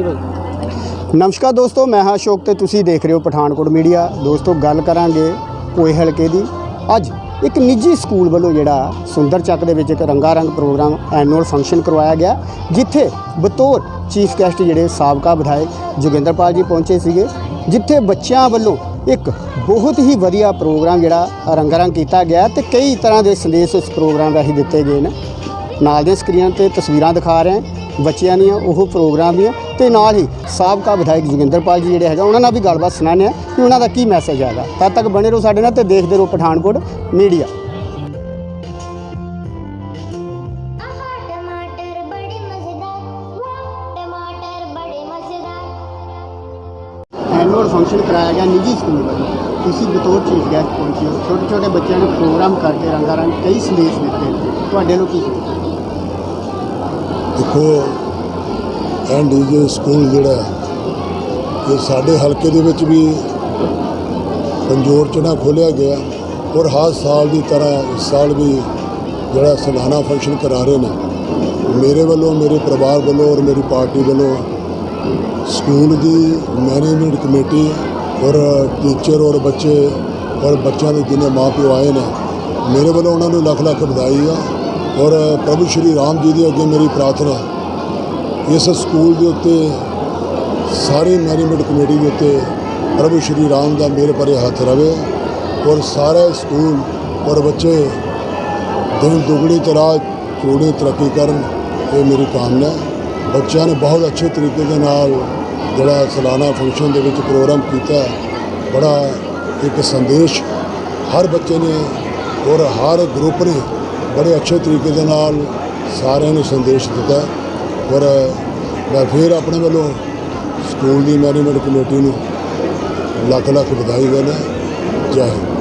ਨਮਸਕਾਰ ਦੋਸਤੋ, ਮੈਂ ਹਾਂ ਅਸ਼ੋਕ ਤੇ ਤੁਸੀਂ ਦੇਖ ਰਹੇ ਹੋ ਪਠਾਨਕੋਟ ਮੀਡੀਆ। ਦੋਸਤੋ, ਗੱਲ ਕਰਾਂਗੇ ਕੋਏ ਹਲਕੇ ਦੀ। ਅੱਜ ਇੱਕ ਨਿੱਜੀ ਸਕੂਲ ਵੱਲੋਂ ਜਿਹੜਾ ਸੁੰਦਰ ਚੱਕ ਦੇ ਵਿੱਚ ਇੱਕ ਰੰਗਾ ਰੰਗ ਪ੍ਰੋਗਰਾਮ ਐਨੂਅਲ ਫੰਕਸ਼ਨ ਕਰਵਾਇਆ ਗਿਆ, ਜਿੱਥੇ ਬਤੌਰ ਚੀਫ ਗੈਸਟ ਜਿਹੜੇ ਸਾਬਕਾ ਵਿਧਾਇਕ ਜੋਗਿੰਦਰਪਾਲ ਜੀ ਪਹੁੰਚੇ ਸੀਗੇ, ਜਿੱਥੇ ਬੱਚਿਆਂ ਵੱਲੋਂ ਇੱਕ ਬਹੁਤ ਹੀ ਵਧੀਆ ਪ੍ਰੋਗਰਾਮ ਜਿਹੜਾ ਰੰਗਾਰੰਗ ਕੀਤਾ ਗਿਆ ਤੇ ਕਈ ਤਰ੍ਹਾਂ ਦੇ ਸੰਦੇਸ਼ ਇਸ ਪ੍ਰੋਗਰਾਮ ਰਾਹੀਂ ਦਿੱਤੇ ਗਏ ਨੇ। ਨਾਲ ਦੇ ਸਕਰੀਨ ਤੇ ਤਸਵੀਰਾਂ ਦਿਖਾ ਰਹੇ ਬੱਚਿਆਂ ਦੀਆਂ ਉਹ ਪ੍ਰੋਗਰਾਮ ਦੀਆਂ ਤੇ ਨਾਲ ਹੀ ਸਾਬਕਾ ਵਿਧਾਇਕ ਜੋਗਿੰਦਰਪਾਲ ਜੀ ਜਿਹੜੇ ਹੈਗਾ ਉਹਨਾਂ ਨਾਲ ਵੀ ਗੱਲਬਾਤ ਸੁਣਾਣੇ ਆ ਕਿ ਉਹਨਾਂ ਦਾ ਕੀ ਮੈਸੇਜ ਹੈਗਾ। ਤਦ ਤੱਕ ਬਣੇ ਰਹੋ ਸਾਡੇ ਨਾਲ ਤੇ ਦੇਖਦੇ ਰਹੋ ਪਠਾਨਕੋਟ ਮੀਡੀਆ। ਐਨੂਅਲ ਫੰਕਸ਼ਨ ਕਰਾਇਆ ਗਿਆ ਨਿੱਜੀ ਸਕੂਲ ਵੱਲੋਂ। ਤੁਸੀਂ ਬਤੌਰ ਚੀਫ ਗੈਸਟ ਪਹੁੰਚੇ ਹੋ। ਛੋਟੇ ਛੋਟੇ ਬੱਚਿਆਂ ਨੂੰ ਪ੍ਰੋਗਰਾਮ ਕਰਕੇ ਰੰਗਾਰੰਗ ਕਈ ਸੰਦੇਸ਼ ਦਿੱਤੇ। ਤੁਹਾਡੇ ਨੂੰ ਕੀ ਦੇਖੋ ਐਨਡੀਜੇ ਸਕੂਲ ਜਿਹੜਾ ਇਹ ਸਾਡੇ ਹਲਕੇ ਦੇ ਵਿੱਚ ਵੀ ਪੰਜੋਰ ਚ ਨਾ ਖੋਲ੍ਹਿਆ ਗਿਆ ਔਰ ਹਰ ਸਾਲ ਦੀ ਤਰ੍ਹਾਂ ਇਸ ਸਾਲ ਵੀ ਜਿਹੜਾ ਸਾਲਾਨਾ ਫੰਕਸ਼ਨ ਕਰਾ ਰਹੇ ਨੇ। ਮੇਰੇ ਵੱਲੋਂ, ਮੇਰੇ ਪਰਿਵਾਰ ਵੱਲੋਂ ਔਰ ਮੇਰੀ ਪਾਰਟੀ ਵੱਲੋਂ ਸਕੂਲ ਦੀ ਮੈਨੇਜਮੈਂਟ ਕਮੇਟੀ ਔਰ ਟੀਚਰ ਔਰ ਬੱਚੇ ਔਰ ਬੱਚਿਆਂ ਦੇ ਜਿੰਨੇ ਮਾਪਿਓ ਆਏ ਨੇ, ਮੇਰੇ ਵੱਲੋਂ ਉਹਨਾਂ ਨੂੰ ਲੱਖ ਲੱਖ ਵਧਾਈ ਆ ਔਰ ਪ੍ਰਭੂ ਸ਼੍ਰੀ ਰਾਮ ਜੀ ਦੇ ਅੱਗੇ ਮੇਰੀ ਪ੍ਰਾਰਥਨਾ ਇਸ ਸਕੂਲ ਦੇ ਉੱਤੇ ਸਾਰੀ ਮੈਨੇਜਮੈਂਟ ਕਮੇਟੀ ਦੇ ਉੱਤੇ ਪ੍ਰਭੂ ਸ਼੍ਰੀ ਰਾਮ ਦਾ ਮੇਰੇ ਪਰੇ ਹੱਥ ਰਵੇ ਔਰ ਸਾਰੇ ਸਕੂਲ ਔਰ ਬੱਚੇ ਦਿਨ ਦੁਗਣੀ ਤਰ੍ਹਾਂ ਚੋੜੀ ਤਰੱਕੀ ਕਰਨ, ਇਹ ਮੇਰੀ ਕਾਮਨਾ ਹੈ। ਬੱਚਿਆਂ ਨੇ ਬਹੁਤ ਅੱਛੇ ਤਰੀਕੇ ਦੇ ਨਾਲ ਜਿਹੜਾ ਸਾਲਾਨਾ ਫੰਕਸ਼ਨ ਦੇ ਵਿੱਚ ਪ੍ਰੋਗਰਾਮ ਕੀਤਾ ਬੜਾ ਇੱਕ ਸੰਦੇਸ਼ ਹਰ ਬੱਚੇ ਨੇ ਔਰ ਹਰ ਗਰੁੱਪ ਨੇ ਬੜੇ ਅੱਛੇ ਤਰੀਕੇ ਦੇ ਨਾਲ ਸਾਰਿਆਂ ਨੂੰ ਸੰਦੇਸ਼ ਦਿੱਤਾ ਔਰ ਮੈਂ ਫਿਰ ਆਪਣੇ ਵੱਲੋਂ ਸਕੂਲ ਦੀ ਮੈਨੇਜਮੈਂਟ ਕਮੇਟੀ ਨੂੰ ਲੱਖ ਲੱਖ ਵਧਾਈ ਦੇਣਾ ਜੈ ਹਿੰਦ।